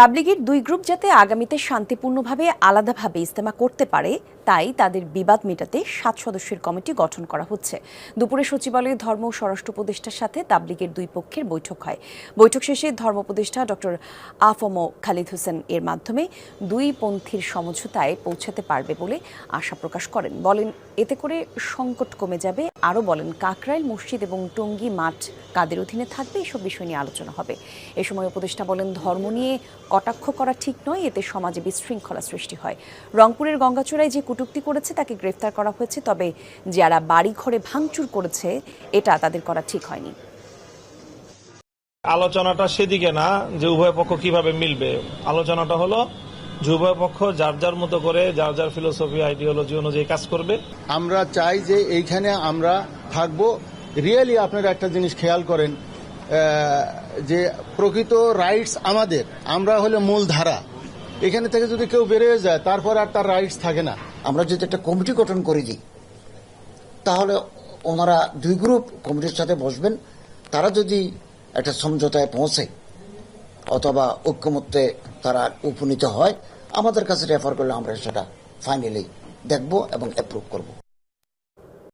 তাবলিগের দুই গ্রুপ যাতে আগামীতে শান্তিপূর্ণভাবে আলাদাভাবে ইস্তেমা করতে পারে, তাই তাদের বিবাদ মেটাতে সাত সদস্যের কমিটি গঠন করা হচ্ছে। দুপুরে সচিবালয়ে ধর্ম ও স্বরাষ্ট্র উপদেষ্টার সাথে তাবলিগের দুই পক্ষের বৈঠক হয়। বৈঠক শেষে ধর্ম উপদেষ্টা ডক্টর আফম খালিদ হোসেন এর মাধ্যমে দুই পন্থীর সমঝোতায় পৌঁছাতে পারবে বলে আশা প্রকাশ করেন। বলেন, এতে করে সংকট কমে যাবে আরও বলেন, কাকরাইল মসজিদ এবং টঙ্গী মাঠ কাদের অধীনে থাকবে এসব বিষয় নিয়ে আলোচনা হবে। এ সময় উপদেষ্টা বলেন, ধর্ম নিয়ে কটাক্ষ করা ঠিক নয়, এতে সমাজে বিশৃঙ্খলা সৃষ্টি হয়। রংপুরের গঙ্গাচূড়ায় যে কুটুক্তি করেছে, তাকে গ্রেফতার করা হয়েছে, তবে যারা বাড়ি ঘরে ভাঙচুর করেছে, এটা তাদের করা ঠিক হয়নি। আলোচনাটা সেদিকে না, যে উভয় পক্ষ কীভাবে মিলবে। আলোচনাটা হলো যে উভয় পক্ষ যার যার মতো করে যার যার ফিলোসফি আইডিওলজি অনুযায়ী কাজ করবে। আমরা চাই যে এইখানে আমরা থাকব। রিয়েলি আপনারা একটা জিনিস খেয়াল করেন যে প্রকৃত রাইটস আমাদের, আমরা হলে মূল ধারা এখানে থেকে যদি কেউ বেরিয়ে যায়, তারপর আর তার রাইটস থাকে না। আমরা যদি একটা কমিটি গঠন করে দিই তাহলে ওনারা দুই গ্রুপ কমিটির সাথে বসবেন। তারা যদি একটা সমঝোতায় পৌঁছে, অথবা ঐক্যমত্যে তারা উপনীত হয় আমাদের কাছে রেফার করলে আমরা সেটা ফাইনালি দেখব এবং অ্যাপ্রুভ করব।